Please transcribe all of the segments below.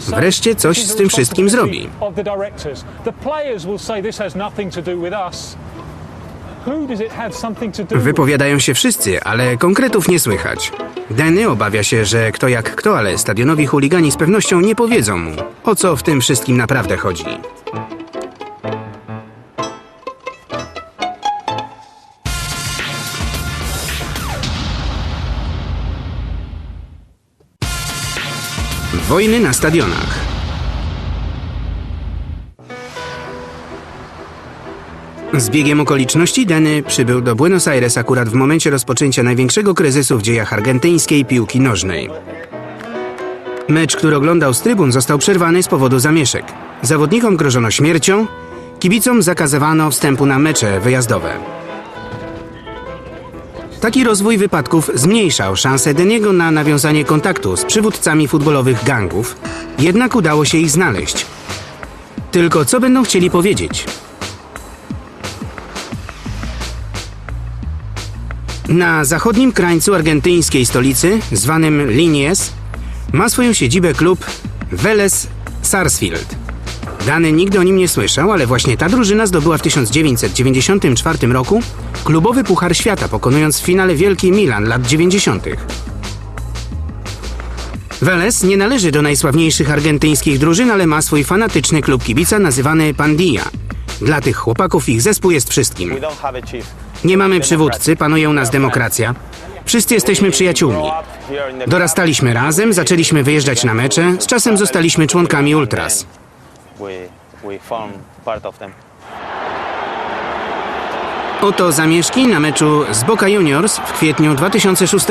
Wreszcie coś z tym wszystkim zrobi. Wypowiadają się wszyscy, ale konkretów nie słychać. Denny obawia się, że kto jak kto, ale stadionowi chuligani z pewnością nie powiedzą mu, o co w tym wszystkim naprawdę chodzi. Wojny na stadionach. Z biegiem okoliczności Denny przybył do Buenos Aires akurat w momencie rozpoczęcia największego kryzysu w dziejach argentyńskiej piłki nożnej. Mecz, który oglądał z trybun, został przerwany z powodu zamieszek. Zawodnikom grożono śmiercią, kibicom zakazywano wstępu na mecze wyjazdowe. Taki rozwój wypadków zmniejszał szanse Deniego na nawiązanie kontaktu z przywódcami futbolowych gangów, jednak udało się ich znaleźć. Tylko co będą chcieli powiedzieć? Na zachodnim krańcu argentyńskiej stolicy, zwanym Linies, ma swoją siedzibę klub Vélez Sarsfield. Dany nigdy o nim nie słyszał, ale właśnie ta drużyna zdobyła w 1994 roku klubowy Puchar Świata, pokonując w finale Wielki Milan lat 90. Vélez nie należy do najsławniejszych argentyńskich drużyn, ale ma swój fanatyczny klub kibica nazywany Pandilla. Dla tych chłopaków ich zespół jest wszystkim. Nie mamy przywódcy, panuje u nas demokracja. Wszyscy jesteśmy przyjaciółmi. Dorastaliśmy razem, zaczęliśmy wyjeżdżać na mecze, z czasem zostaliśmy członkami Ultras. We we form part of them. Oto zamieszki na meczu z Boca Juniors w kwietniu 2006.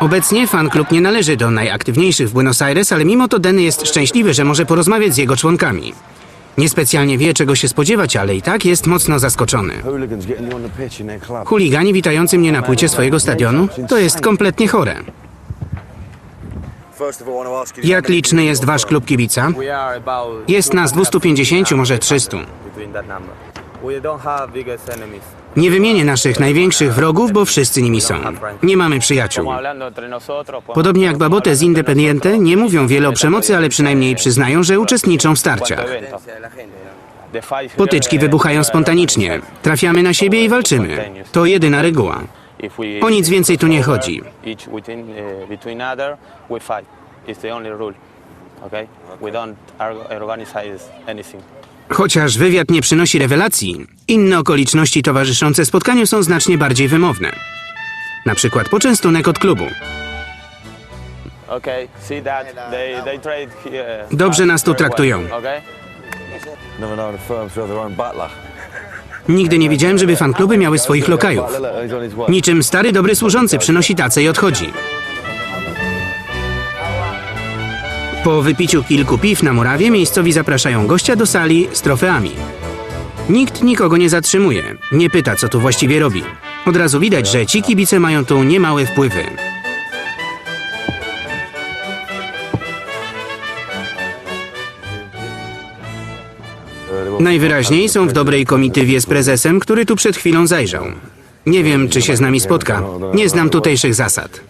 Obecnie fan klub nie należy do najaktywniejszych w Buenos Aires, ale mimo to Denny jest szczęśliwy, że może porozmawiać z jego członkami. Niespecjalnie wie, czego się spodziewać, ale i tak jest mocno zaskoczony. Chuligani witający mnie na płycie swojego stadionu? To jest kompletnie chore. Jak liczny jest wasz klub kibica? Jest nas 250, może 300. between that number. We don't have biggest enemies. Nie wymienię naszych największych wrogów, bo wszyscy nimi są. Nie mamy przyjaciół. Podobnie jak Babote z Independiente, nie mówią wiele o przemocy, ale przynajmniej przyznają, że uczestniczą w starciach. Potyczki wybuchają spontanicznie. Trafiamy na siebie i walczymy. To jedyna reguła. O nic więcej tu nie chodzi. Uh. Chociaż wywiad nie przynosi rewelacji, inne okoliczności towarzyszące spotkaniu są znacznie bardziej wymowne. Na przykład poczęstunek od klubu. Dobrze nas tu traktują. Nigdy nie widziałem, żeby fankluby miały swoich lokajów. Niczym stary dobry służący przynosi tacę i odchodzi. Po wypiciu kilku piw na murawie miejscowi zapraszają gościa do sali z trofeami. Nikt nikogo nie zatrzymuje, nie pyta co tu właściwie robi. Od razu widać, że ci kibice mają tu niemałe wpływy. Najwyraźniej są w dobrej komitywie z prezesem, który tu przed chwilą zajrzał. Nie wiem, czy się z nami spotka. Nie znam tutejszych zasad.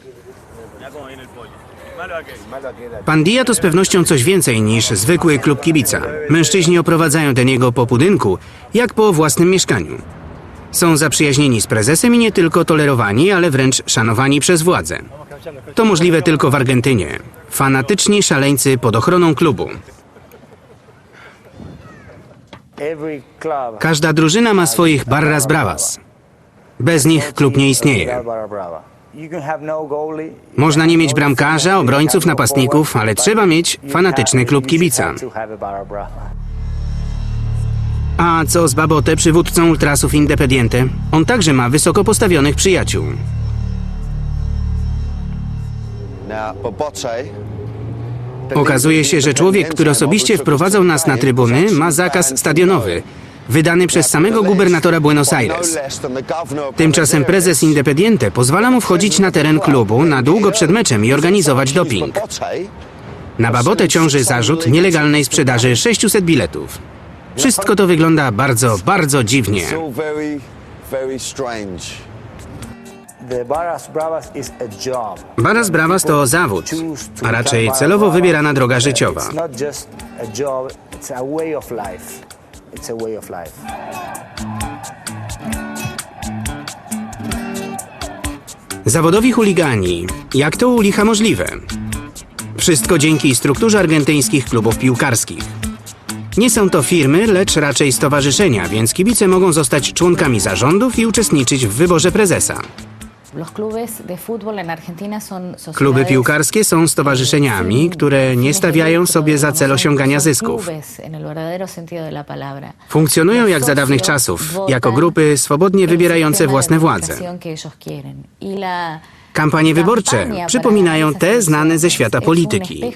Pandia to z pewnością coś więcej niż zwykły klub kibica. Mężczyźni oprowadzają do niego po budynku, jak po własnym mieszkaniu. Są zaprzyjaźnieni z prezesem i nie tylko tolerowani, ale wręcz szanowani przez władzę. To możliwe tylko w Argentynie. Fanatyczni szaleńcy pod ochroną klubu. Każda drużyna ma swoich barras bravas. Bez nich klub nie istnieje. Można nie mieć bramkarza, obrońców, napastników, ale trzeba mieć fanatyczny klub kibica. A co z Babote, przywódcą ultrasów Independiente? On także ma wysoko postawionych przyjaciół. Now. Okazuje się, że człowiek, który osobiście wprowadzał nas na trybuny, ma zakaz stadionowy, wydany przez samego gubernatora Buenos Aires. Tymczasem prezes Independiente pozwala mu wchodzić na teren klubu na długo przed meczem i organizować doping. Na Babotę ciąży zarzut nielegalnej sprzedaży 600 biletów. Wszystko to wygląda bardzo, bardzo dziwnie. Barras Bravas to zawód, a raczej celowo wybierana droga życiowa. Zawodowi chuligani. Jak to u licha możliwe? Wszystko dzięki strukturze argentyńskich klubów piłkarskich. Nie są to firmy, lecz raczej stowarzyszenia, więc kibice mogą zostać członkami zarządów i uczestniczyć w wyborze prezesa. Kluby piłkarskie są stowarzyszeniami, które nie stawiają sobie za cel osiągania zysków. Funkcjonują jak za dawnych czasów, jako grupy swobodnie wybierające własne władze. Kampanie wyborcze przypominają te znane ze świata polityki.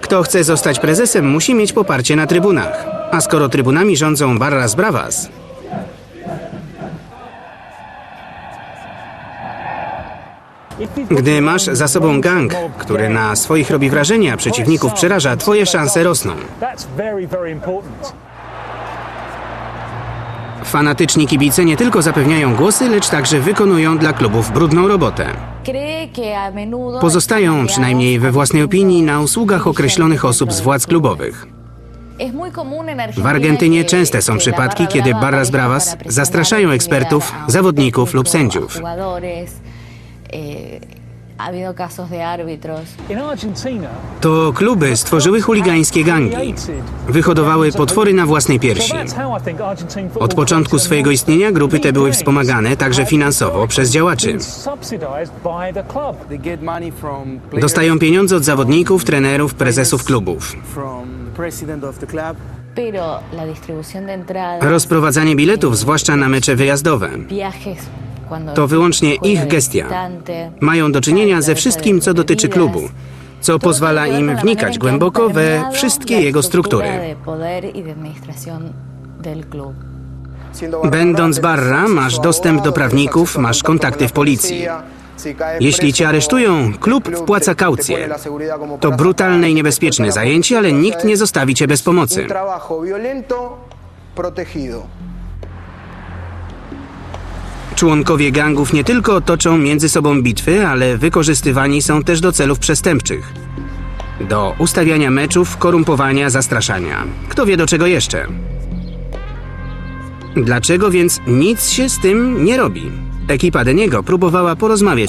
Kto chce zostać prezesem, musi mieć poparcie na trybunach. A skoro trybunami rządzą Barras Bravas, gdy masz za sobą gang, który na swoich robi wrażenie, a przeciwników przeraża, twoje szanse rosną. Fanatyczni kibice nie tylko zapewniają głosy, lecz także wykonują dla klubów brudną robotę. Pozostają, przynajmniej we własnej opinii, na usługach określonych osób z władz klubowych. W Argentynie częste są przypadki, kiedy Barras Bravas zastraszają ekspertów, zawodników lub sędziów. In Argentina, To kluby stworzyły chuligańskie gangi. Wyhodowały potwory na własnej piersi. Od początku swojego istnienia grupy te były wspomagane także finansowo przez działaczy. Dostają pieniądze od zawodników, trenerów, prezesów klubów. Rozprowadzanie biletów, zwłaszcza na mecze wyjazdowe. To wyłącznie ich gestia. Mają do czynienia ze wszystkim, co dotyczy klubu, co pozwala im wnikać głęboko we wszystkie jego struktury. Będąc Barra, masz dostęp do prawników, masz kontakty w policji. Jeśli cię aresztują, klub wpłaca kaucję. To brutalne i niebezpieczne zajęcie, ale nikt nie zostawi cię bez pomocy. Członkowie gangów nie tylko toczą między sobą bitwy, ale wykorzystywani są też do celów przestępczych. Do ustawiania meczów, korumpowania, zastraszania. Kto wie do czego jeszcze? Dlaczego więc nic się z tym nie robi? Ekipa Deniego próbowała porozmawiać